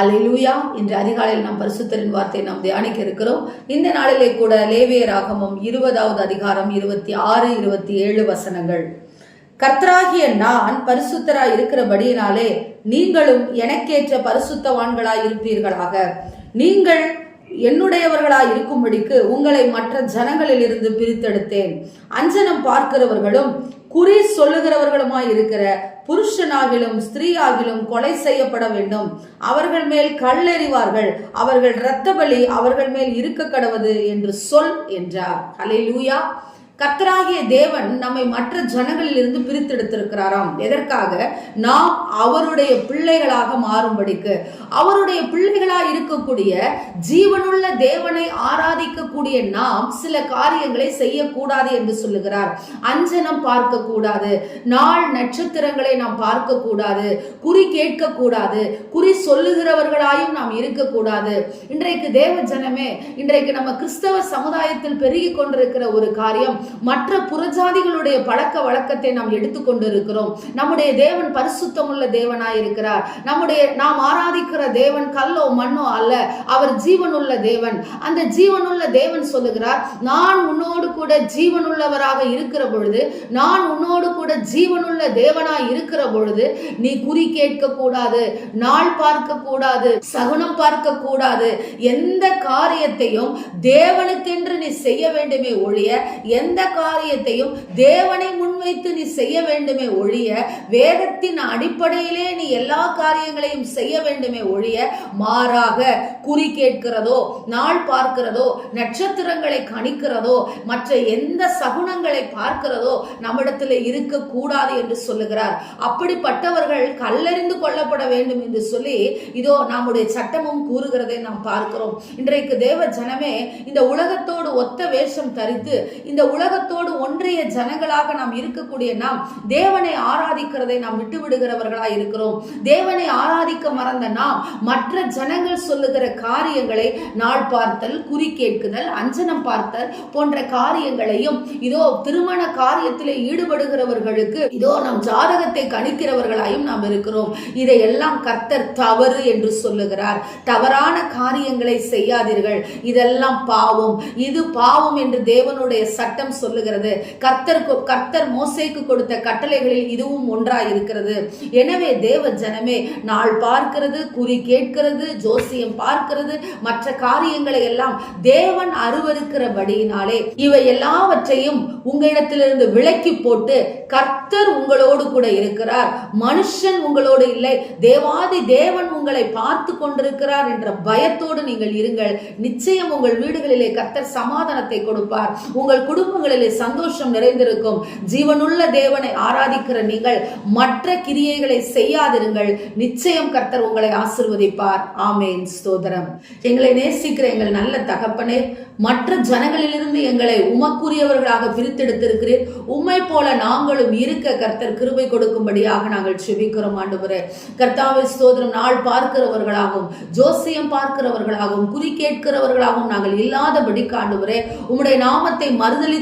ஹalleluya இன்று அதிகாலையில் நாம் பரிசுத்தரின் வார்த்தை நாம் தியானிக்க இருக்கிறோம். இந்த நாளிலே கூட லேவியராகமம் இருபதாவது அதிகாரம் இருபத்தி ஆறு இருபத்தி ஏழு வசனங்கள். கர்த்தராகிய நான் பரிசுத்தரா இருக்கிறபடியினாலே நீங்களும் எனக்கேற்ற பரிசுத்தவான்களாய் இருப்பீர்களாக. நீங்கள் என்னுடையவர்களாய் இருக்கும்படிக்கு உங்களை மற்ற ஜனங்களில் இருந்து பிரித்தெடுத்தேன். அஞ்சனம் பார்க்கிறவர்களும் குறி சொல்லுகிறவர்களுமாய் இருக்கிற புருஷனாகிலும் ஸ்திரீயாகிலும் கொலை செய்யப்பட வேண்டும். அவர்கள் மேல் கல்லெறிவார்கள். அவர்கள் இரத்த பலி அவர்கள் மேல் இருக்க கடவது என்று சொல் என்றார். ஹalleluya. கர்த்தராகிய தேவன் நம்மை மற்ற ஜனங்களிலிருந்து பிரித்தெடுத்திருக்கிறாராம். எதற்காக? நாம் அவருடைய பிள்ளைகளாக மாறும்படிக்கு. அவருடைய பிள்ளைகளாக இருக்கக்கூடிய ஜீவனுள்ள தேவனை ஆராதிக்கக்கூடிய நாம் சில காரியங்களை செய்யக்கூடாது என்று சொல்லுகிறார். அஞ்சனம் பார்க்க கூடாது நாள் நட்சத்திரங்களை நாம் பார்க்க கூடாது குறி கேட்க கூடாது குறி சொல்லுகிறவர்களாயும் நாம் இருக்கக்கூடாது. இன்றைக்கு தேவ ஜனமே இன்றைக்கு நம்ம கிறிஸ்தவ சமுதாயத்தில் பெருகி கொண்டிருக்கிற ஒரு காரியம் மற்ற புறஜாதிகளுடைய பழக்க வழக்கத்தை நாம் எடுத்துக்கொண்டிருக்கிறோம். நம்முடைய தேவன் பரிசுத்தமுள்ள தேவனாய் இருக்கிறார் நம்முடைய நாம் ஆராதிக்கிற தேவன் கல்லோ மண்ணோ அல்ல அவர் ஜீவனுள்ள தேவன். அந்த ஜீவனுள்ள தேவன் சொல்லுகிறார் நான் உன்னோடு கூட ஜீவனுள்ளவராக இருக்கிற பொழுது நான் உன்னோடு கூட ஜீவனுள்ள தேவனாய் இருக்கிற பொழுது நீ குறி கேட்க கூடாது நாள் பார்க்க கூடாது சகுனம் பார்க்க கூடாது எந்த காரியத்தையும் தேவனுக்கென்று நீ செய்ய வேண்டுமே ஒழிய எந்த காரியத்தையும் தேவனை முன்வைத்து நீ செய்ய வேண்டுமே ஒழிய வேதத்தின் அடிப்படையிலே நீ எல்லா காரியங்களையும் செய்ய வேண்டுமே ஒழிய மாறாக குறி கேட்கிறதோ நாள் பார்க்கிறதோ நட்சத்திரங்களை கணிக்கிறதோ மற்ற எந்த சகுனங்களை பார்க்கிறதோ நம்மிடத்தில் இருக்கக்கூடாது என்று சொல்லுகிறார். அப்படிப்பட்டவர்கள் கல்லறிந்து கொள்ளப்பட வேண்டும் என்று சொல்லி இதோ நம்முடைய சட்டமும் கூறுகிறதை நாம் பார்க்கிறோம். இன்றைக்கு தேவ ஜனமே இந்த உலகத்தோடு ஒத்த வேஷம் தரித்து இந்த உலக உலகத்தோடு ஒன்றிய ஜனங்களாக நாம் இருக்கக்கூடிய நாம் தேவனை ஆராதிக்கிறதை நாம் விட்டுவிடுகிறவர்களா இருக்கிறோம். தேவனை ஆராதிக்க மறந்த நாம் மற்ற ஜனங்கள் சொல்லுகிற காரியங்களை நாள் பார்த்தல் குறி கேட்குதல் அஞ்சனம் பார்த்தல் போன்ற காரியங்களையும் இதோ திருமண காரியத்தில் ஈடுபடுகிறவர்களுக்கு இதோ நம் ஜாதகத்தை கணிக்கிறவர்களாயும் நாம் இருக்கிறோம். இதையெல்லாம் கர்த்தர் தவறு என்று சொல்லுகிறார். தவறான காரியங்களை செய்யாதீர்கள். இதெல்லாம் பாவம். இது பாவம் என்று தேவனுடைய சட்டம் வேதம் சொல்லுகிறது. கர்த்தர் கர்த்தர் மோசைக்கு கொடுத்த கட்டளைகளில் இதுவும் ஒன்றாய் இருக்கிறது எனவே தேவ ஜனமே நாள் பார்க்கிறது குறி கேட்கிறது ஜோசியம் பார்க்கிறது மற்ற காரியங்களை எல்லாம் தேவன் அருவருக்கிறபடியினாலே இவை எல்லாவற்றையும் உங்களிடத்திலிருந்து விலக்கி போட்டு கர்த்தர் உங்களோடு கூட இருக்கிறார். மனுஷன் உங்களோடு இல்லை தேவாதி தேவன் உங்களை பார்த்து கொண்டிருக்கிறார் என்ற பயத்தோடு நீங்கள் இருங்கள். நிச்சயம் உங்கள் வீடுகளிலே கர்த்தர் சமாதானத்தை கொடுப்பார். உங்கள் குடும்ப குடும்பங்களிலே சந்தோஷம் நிறைந்திருக்கும். ஜீவனுள்ள தேவனை ஆராதிக்கிற நீங்கள் மற்ற கிரியைகளை செய்யாதிருங்கள். நிச்சயம் கர்த்தர் உங்களை ஆசிர்வதிப்பார். ஆமேன். ஸ்தோதரம் எங்களை நேசிக்கிற எங்கள் நல்ல தகப்பனே மற்ற ஜனங்களிலிருந்து எங்களை உமக்குரியவர்களாக பிரித்தெடுத்திருக்கிறீர். உம்மை போல நாங்களும் இருக்க கர்த்தர் கிருபை கொடுக்கும்படியாக நாங்கள் செபிக்கிறோம் ஆண்டவரே. கர்த்தாவை ஸ்தோதரம் நாள் பார்க்கிறவர்களாகவும் ஜோசியம் பார்க்கிறவர்களாகவும் குறி கேட்கிறவர்களாகவும் நாங்கள் இல்லாதபடி காண்டுவரே உம்முடைய நாமத்தை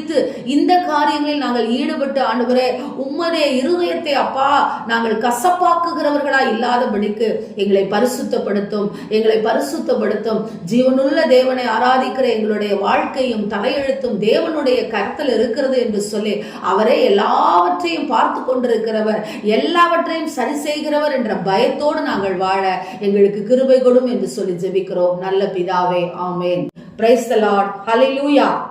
குறித்து இந்த காரியங்களில் நாங்கள் ஈடுபட்டு ஆண்டுகிறே உம்மதே இருதயத்தை அப்பா நாங்கள் கசப்பாக்குகிறவர்களா இல்லாதபடிக்கு எங்களை பரிசுத்தப்படுத்தும் எங்களை பரிசுத்தப்படுத்தும். ஜீவனுள்ள தேவனை ஆராதிக்கிற எங்களுடைய வாழ்க்கையும் தலையெழுத்தும் தேவனுடைய கரத்தில் இருக்கிறது என்று சொல்லி அவரே எல்லாவற்றையும் பார்த்து கொண்டிருக்கிறவர் எல்லாவற்றையும் சரி செய்கிறவர் என்ற பயத்தோடு நாங்கள் வாழ எங்களுக்கு கிருபை கொடும் என்று சொல்லி ஜெபிக்கிறோம். நல்ல பிதாவே ஆமேன். Praise the Lord